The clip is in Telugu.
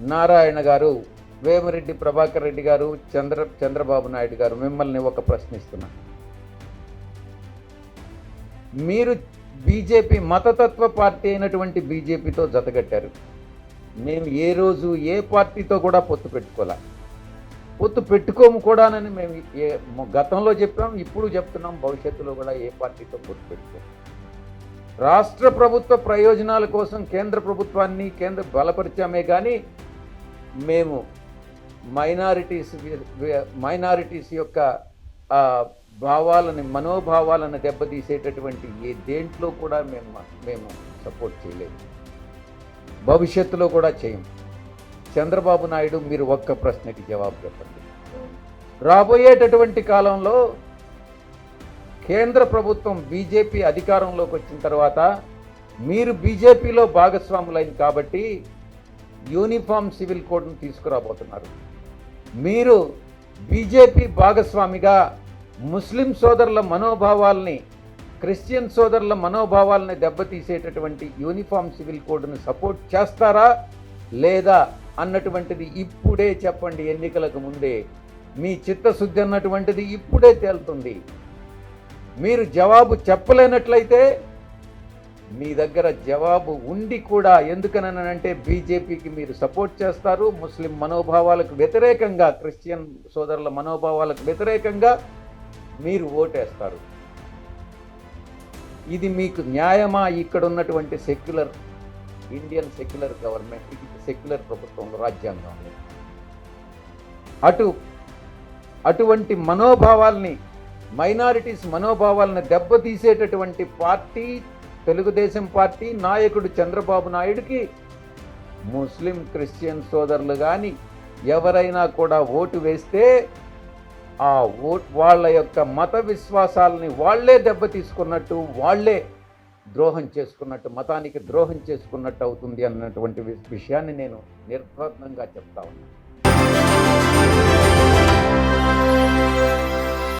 నారాయణ గారు వేమిరెడ్డి ప్రభాకర్ రెడ్డి గారు చంద్ర చంద్రబాబు నాయుడు గారు మిమ్మల్ని ఒక ప్రశ్నిస్తున్నా. మీరు బీజేపీ మతతత్వ పార్టీ అయినటువంటి బీజేపీతో జతగట్టారు. మేము ఏ రోజు ఏ పార్టీతో కూడా పొత్తు పెట్టుకోలే. పొత్తు పెట్టుకోము కూడానని మేము ఏ గతంలో చెప్పాం ఇప్పుడు చెప్తున్నాం భవిష్యత్తులో కూడా ఏ పార్టీతో పొత్తు పెట్టుకోము. రాష్ట్ర ప్రభుత్వ ప్రయోజనాల కోసం కేంద్ర ప్రభుత్వాన్ని కేంద్ర బలపరిచామే కానీ మేము మైనారిటీస్ మైనారిటీస్ యొక్క భావాలని మనోభావాలను దెబ్బతీసేటటువంటి ఏ దేంట్లో కూడా మేము మేము సపోర్ట్ చేయలేము భవిష్యత్తులో కూడా చేయం. చంద్రబాబు నాయుడు మీరు ఒక్క ప్రశ్నకి జవాబు చెప్పండి. రాబోయేటటువంటి కాలంలో కేంద్ర ప్రభుత్వం బీజేపీ అధికారంలోకి వచ్చిన తర్వాత మీరు బీజేపీలో భాగస్వాములైంది కాబట్టి యూనిఫామ్ సివిల్ కోడ్ను తీసుకురాబోతున్నారు. మీరు బీజేపీ భాగస్వామిగా ముస్లిం సోదరుల మనోభావాల్ని క్రిస్టియన్ సోదరుల మనోభావాల్ని దెబ్బతీసేటటువంటి యూనిఫామ్ సివిల్ కోడ్ను సపోర్ట్ చేస్తారా లేదా అన్నటువంటిది ఇప్పుడే చెప్పండి ఎన్నికలకు ముందే. మీ చిత్తశుద్ధి అన్నటువంటిది ఇప్పుడే తేలుతుంది. మీరు జవాబు చెప్పలేనట్లయితే మీ దగ్గర జవాబు ఉండి కూడా ఎందుకనంటే బీజేపీకి మీరు సపోర్ట్ చేస్తారు. ముస్లిం మనోభావాలకు వ్యతిరేకంగా క్రిస్టియన్ సోదరుల మనోభావాలకు వ్యతిరేకంగా మీరు ఓటేస్తారు. ఇది మీకు న్యాయమా? ఇక్కడ ఉన్నటువంటి secular Indian secular government secular ప్రభుత్వంలో రాజ్యాంగంలో అటు అటువంటి మనోభావాల్ని మైనారిటీస్ మనోభావాలను దెబ్బతీసేటటువంటి పార్టీ తెలుగుదేశం పార్టీ నాయకుడు చంద్రబాబు నాయుడికి ముస్లిం క్రిస్టియన్ సోదరులు కానీ ఎవరైనా కూడా ఓటు వేస్తే ఆ ఓట్ వాళ్ళ యొక్క మత విశ్వాసాలని వాళ్ళే దెబ్బతీసుకున్నట్టు వాళ్ళే ద్రోహం చేసుకున్నట్టు మతానికి ద్రోహం చేసుకున్నట్టు అవుతుంది అన్నటువంటి విషయాన్ని నేను నిర్బంధంగా చెప్తా ఉన్నాను